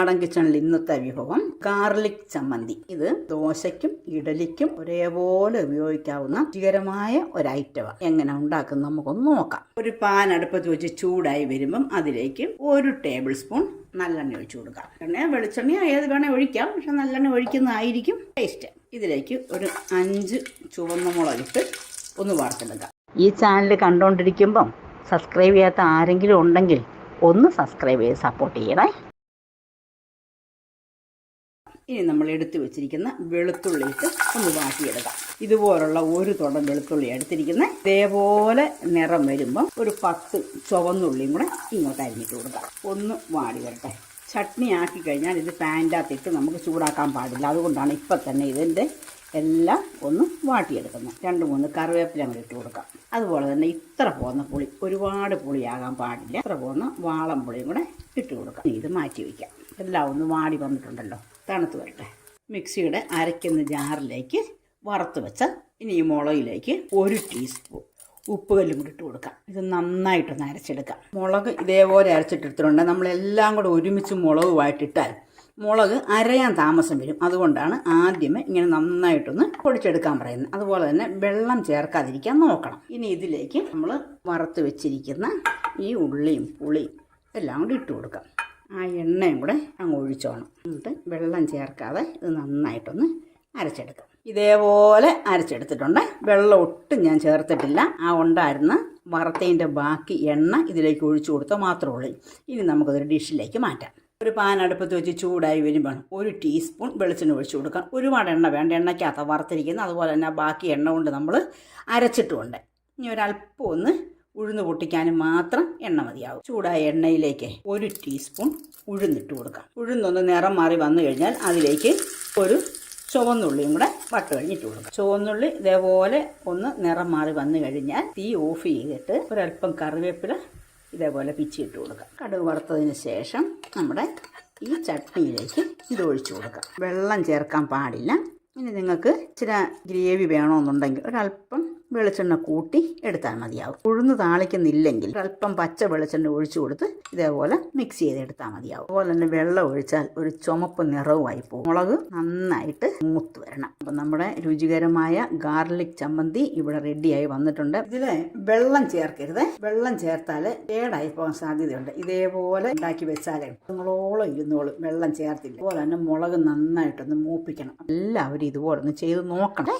നാടൻ കിച്ചണിൽ ഇന്നത്തെ വിഭവം ഗാർലിക് ചമ്മന്തി. ഇത് ദോശയ്ക്കും ഇഡലിക്കും ഒരേപോലെ ഉപയോഗിക്കാവുന്ന രുചികരമായ ഒരു ഐറ്റമാണ് എങ്ങനെ ഉണ്ടാക്കുന്നത് നമുക്കൊന്ന് നോക്കാം. ഒരു പാൻ അടുപ്പത്ത് വെച്ച് ചൂടായി വരുമ്പം അതിലേക്ക് ഒരു ടേബിൾ സ്പൂൺ നല്ലെണ്ണ ഒഴിച്ചു കൊടുക്കാം. എണ്ണ വെളിച്ചെണ്ണ ഏത് വേണേൽ ഒഴിക്കാം പക്ഷെ നല്ലെണ്ണ ഒഴിക്കുന്നതായിരിക്കും ടേസ്റ്റ് ഇതിലേക്ക് ഒരു അഞ്ച് ചുവന്ന മുളകിട്ട് ഒന്ന് വാർത്തെടുക്കാം ഈ ചാനൽ കണ്ടുകൊണ്ടിരിക്കുമ്പം സബ്സ്ക്രൈബ് ചെയ്യാത്ത ആരെങ്കിലും ഉണ്ടെങ്കിൽ ഒന്ന് സബ്സ്ക്രൈബ് ചെയ്ത് സപ്പോർട്ട് ചെയ്യണേ. ഇനി നമ്മൾ എടുത്തു വെച്ചിരിക്കുന്ന വെളുത്തുള്ളി ഇട്ട് ഒന്ന് വാട്ടിയെടുക്കാം. ഇതുപോലുള്ള ഒരു തുടം വെളുത്തുള്ളി എടുത്തിരിക്കുന്ന ഇതേപോലെ നിറം വരുമ്പം ഒരു പത്ത് ചുവന്നുള്ളിയും കൂടെ ഇങ്ങോട്ട് അരിഞ്ഞിട്ട് കൊടുക്കാം. ഒന്ന് വാടി വരട്ടെ. ചട്നി ആക്കി കഴിഞ്ഞാൽ ഇത് പാന്റാത്തിട്ട് നമുക്ക് ചൂടാക്കാൻ പാടില്ല. അതുകൊണ്ടാണ് ഇപ്പം തന്നെ ഇതിന്റെ എല്ലാം ഒന്ന് വാട്ടിയെടുക്കുന്നത്. രണ്ട് മൂന്ന് കറിവേപ്പില അങ്ങോട്ട് ഇട്ട് കൊടുക്കാം. അതുപോലെ തന്നെ ഇത്ര പോകുന്ന പുളി ഒരുപാട് പുളിയാകാൻ പാടില്ല. ഇത്ര പോകുന്ന വാളം പുളിയും കൂടെ ഇട്ട് കൊടുക്കാം. ഇത് മാറ്റി വയ്ക്കാം. എല്ലാം ഒന്ന് വാടി വന്നിട്ടുണ്ടല്ലോ. തണുത്ത് വരട്ടെ. മിക്സിയുടെ അരയ്ക്കുന്ന ജാറിലേക്ക് വറുത്ത് വെച്ച ഇനി ഈ മുളകിലേക്ക് ഒരു ടീസ്പൂൺ ഉപ്പ് കല്ലും കൂടി ഇട്ട് കൊടുക്കാം. ഇത് നന്നായിട്ടൊന്ന് അരച്ചെടുക്കാം. മുളക് ഇതേപോലെ അരച്ചിട്ടെടുത്തിട്ടുണ്ട്. നമ്മളെല്ലാം കൂടെ ഒരുമിച്ച് മുളകുമായിട്ടിട്ടാൽ മുളക് അരയാൻ താമസം വരും. അതുകൊണ്ടാണ് ആദ്യമേ ഇങ്ങനെ നന്നായിട്ടൊന്ന് പൊടിച്ചെടുക്കാൻ പറയുന്നത്. അതുപോലെ തന്നെ വെള്ളം ചേർക്കാതിരിക്കാൻ നോക്കണം. ഇനി ഇതിലേക്ക് നമ്മൾ വറുത്ത് വെച്ചിരിക്കുന്ന ഈ ഉള്ളിയും പുളിയും എല്ലാം കൂടി ഇട്ട് കൊടുക്കാം. ആ എണ്ണയും കൂടെ അങ്ങ് ഒഴിച്ചോണം. എന്നിട്ട് വെള്ളം ചേർക്കാതെ ഇത് നന്നായിട്ടൊന്ന് അരച്ചെടുക്കാം. ഇതേപോലെ അരച്ചെടുത്തിട്ടുണ്ട്. വെള്ളം ഒട്ടും ഞാൻ ചേർത്തിട്ടില്ല. ആ ഉണ്ടായിരുന്ന വറുത്തതിന്റെ ബാക്കി എണ്ണ ഇതിലേക്ക് ഒഴിച്ചു കൊടുത്താൽ മാത്രമേ ഉള്ളൂ. ഇനി നമുക്കതൊരു ഡിഷിലേക്ക് മാറ്റാം. ഒരു പാൻ അടുപ്പത്ത് വെച്ച് ചൂടായി വരുമ്പോൾ ഒരു ടീസ്പൂൺ വെളിച്ചെണ്ണ ഒഴിച്ചു കൊടുക്കാം. ഒരുപാട് എണ്ണ വേണ്ട. എണ്ണയ്ക്കകത്ത് വറുത്തിരിക്കുന്നത് അതുപോലെ തന്നെ ബാക്കി എണ്ണ കൊണ്ട് നമ്മൾ അരച്ചിട്ടുമുണ്ട്. ഇനി ഒരല്പം ഒന്ന് ഉഴുന്ന് പൊട്ടിക്കാനും മാത്രം എണ്ണ മതിയാവും. ചൂടായ എണ്ണയിലേക്ക് ഒരു ടീസ്പൂൺ ഉഴുന്നിട്ട് കൊടുക്കാം. ഉഴുന്നൊന്ന് നിറം മാറി വന്നു കഴിഞ്ഞാൽ അതിലേക്ക് ഒരു ചുവന്നുള്ളിയും കൂടെ വട്ട് കഴിഞ്ഞിട്ട് കൊടുക്കാം. ചുവന്നുള്ളി ഇതേപോലെ ഒന്ന് നിറം മാറി വന്നു കഴിഞ്ഞാൽ തീ ഓഫ് ചെയ്തിട്ട് ഒരല്പം കറിവേപ്പില ഇതേപോലെ പിച്ചിട്ട് കൊടുക്കാം. കടുക് വറുത്തതിന് ശേഷം നമ്മുടെ ഈ ചട്നിയിലേക്ക് ഇത് ഒഴിച്ചു കൊടുക്കാം. വെള്ളം ചേർക്കാൻ പാടില്ല. ഇനി നിങ്ങൾക്ക് ഇച്ചിരി ഗ്രേവി വേണമെന്നുണ്ടെങ്കിൽ ഒരല്പം വെളിച്ചെണ്ണ കൂട്ടി എടുത്താൽ മതിയാവും. ഉഴുന്ന് താളിക്കുന്നില്ലെങ്കിൽ അല്പം പച്ച വെളിച്ചെണ്ണ ഒഴിച്ചു കൊടുത്ത് ഇതേപോലെ മിക്സ് ചെയ്തെടുത്താൽ മതിയാവും. അതുപോലെ തന്നെ വെള്ളം ഒഴിച്ചാൽ ഒരു ചുമപ്പ് നിറവുമായി പോകും. മുളക് നന്നായിട്ട് മൂത്ത് വരണം. അപ്പം നമ്മുടെ രുചികരമായ ഗാർലിക് ചമ്മന്തി ഇവിടെ റെഡിയായി വന്നിട്ടുണ്ട്. ഇതിൽ വെള്ളം ചേർക്കരുത്. വെള്ളം ചേർത്താൽ കേടായി പോകാൻ സാധ്യതയുണ്ട്. ഇതേപോലെ ഉണ്ടാക്കി വെച്ചാലേ നിങ്ങളോളം ഇരുന്നോളും വെള്ളം ചേർത്തില്ല. അതുപോലെ തന്നെ മുളക് നന്നായിട്ടൊന്ന് മൂപ്പിക്കണം. എല്ലാവരും ഇതുപോലെ ഒന്ന് ചെയ്ത് നോക്കണം.